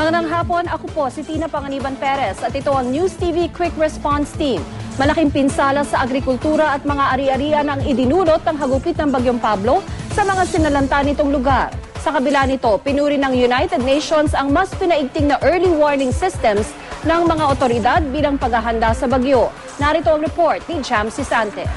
Magandang hapon, ako po si Tina Panganiban Perez at ito ang News TV Quick Response Team. Malaking pinsala sa agrikultura at mga ari-arian ang idinulot ng hagupit ng Bagyong Pablo sa mga sinalanta nitong lugar. Sa kabila nito, pinuri ng United Nations ang mas pinaigting na early warning systems ng mga otoridad bilang paghahanda sa bagyo. Narito ang report ni Jam Sisante.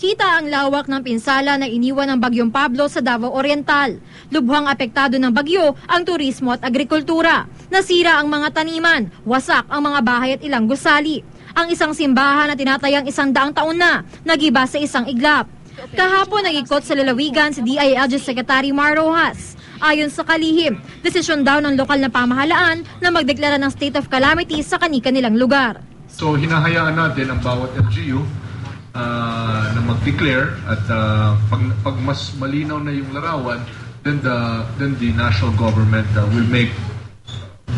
Kita ang lawak ng pinsala na iniwan ng Bagyong Pablo sa Davao Oriental. Lubhang apektado ng bagyo ang turismo at agrikultura. Nasira ang mga taniman, wasak ang mga bahay at ilang gusali. Ang isang simbahan na tinatayang isang daang taon na, nagiba sa isang iglap. Kahapon nag-ikot sa lalawigan si DILG Secretary Mar Rojas. Ayon sa kalihim, desisyon daw ng lokal na pamahalaan na magdeklara ng state of calamity sa kani-kanilang lugar. So hinahayaan natin ang bawat LGU ah, na mag-declare at ah, pag, pag mas malinaw na yung larawan, then the then the national government ah, will make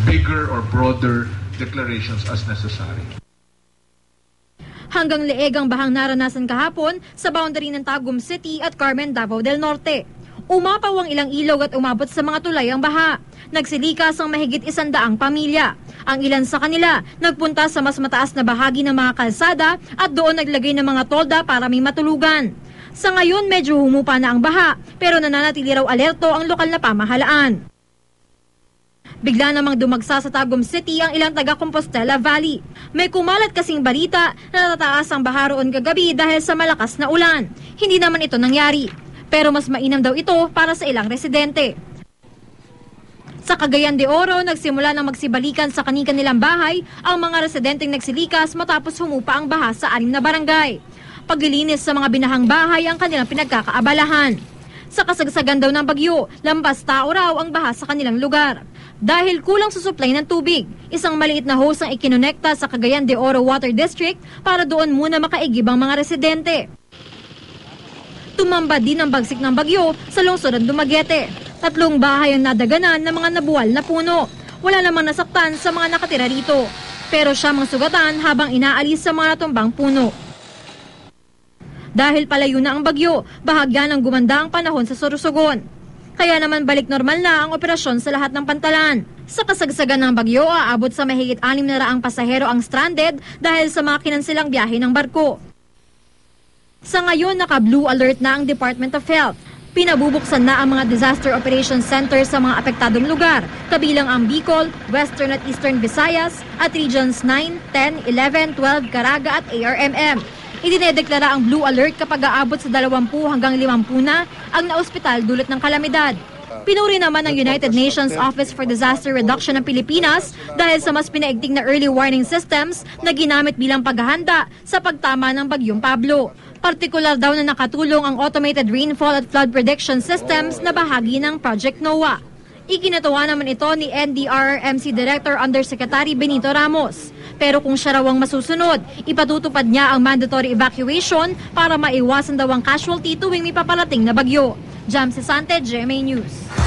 bigger or broader declarations as necessary. Hanggang leeg ang bahang naranasan kahapon sa boundary ng Tagum City at Carmen Davao del Norte. Umapaw ang ilang ilog at umabot sa mga tulay ang baha. Nagsilikas ang mahigit isandaang pamilya. Ang ilan sa kanila nagpunta sa mas mataas na bahagi ng mga kalsada at doon naglagay ng mga tolda para may matulugan. Sa ngayon medyo humupa na ang baha pero nananatili raw alerto ang lokal na pamahalaan. Bigla namang dumagsa sa Tagum City ang ilang taga Compostela Valley. May kumalat kasing balita na natataas ang baha roon kagabi dahil sa malakas na ulan. Hindi naman ito nangyari. Pero mas mainam daw ito para sa ilang residente. Sa Cagayan de Oro, nagsimula ng magsibalikan sa kani-kanilang bahay ang mga residenteng nagsilikas matapos humupa ang baha sa anim na barangay. Paglilinis sa mga binahang bahay ang kanilang pinagkakaabalahan. Sa kasagsagan daw ng bagyo, lampas tao raw ang baha sa kanilang lugar. Dahil kulang sa supply ng tubig, isang maliit na hose ang ikinonekta sa Cagayan de Oro Water District para doon muna makaigib ang mga residente. Tumamba din ang bagsik ng bagyo sa lungsod ng Dumaguete. Tatlong bahay ang nadaganan ng mga nabuwal na puno. Wala namang nasaktan sa mga nakatira rito. Pero siya mga sugatan habang inaalis sa mga natumbang puno. Dahil palayo na ang bagyo, bahagya ng gumanda ang panahon sa Sorsogon. Kaya naman balik normal na ang operasyon sa lahat ng pantalan. Sa kasagsagan ng bagyo, aabot sa mahigit 6 na raang pasahero ang stranded dahil sa mga kinansilang biyahe ng barko. Sa ngayon, naka-blue alert na ang Department of Health. Pinabubuksan na ang mga disaster operations center sa mga apektadong lugar, kabilang ang Bicol, Western at Eastern Visayas at Regions 9, 10, 11, 12, Caraga at ARMM. Idinedeklara ang blue alert kapag aabot sa 20 hanggang 50 na ang naospital dulot ng kalamidad. Pinuri naman ng United Nations Office for Disaster Reduction ng Pilipinas dahil sa mas pinaigting na early warning systems na ginamit bilang paghahanda sa pagtama ng Bagyong Pablo. Partikular daw na nakatulong ang Automated Rainfall at Flood Prediction Systems na bahagi ng Project NOAA. Ikinatuwa naman ito ni NDRRMC Director Undersecretary Benito Ramos. Pero kung siya raw ang masusunod, ipatutupad niya ang mandatory evacuation para maiwasan daw ang casualty tuwing may paparating na bagyo. Jam Sesante, GMA News.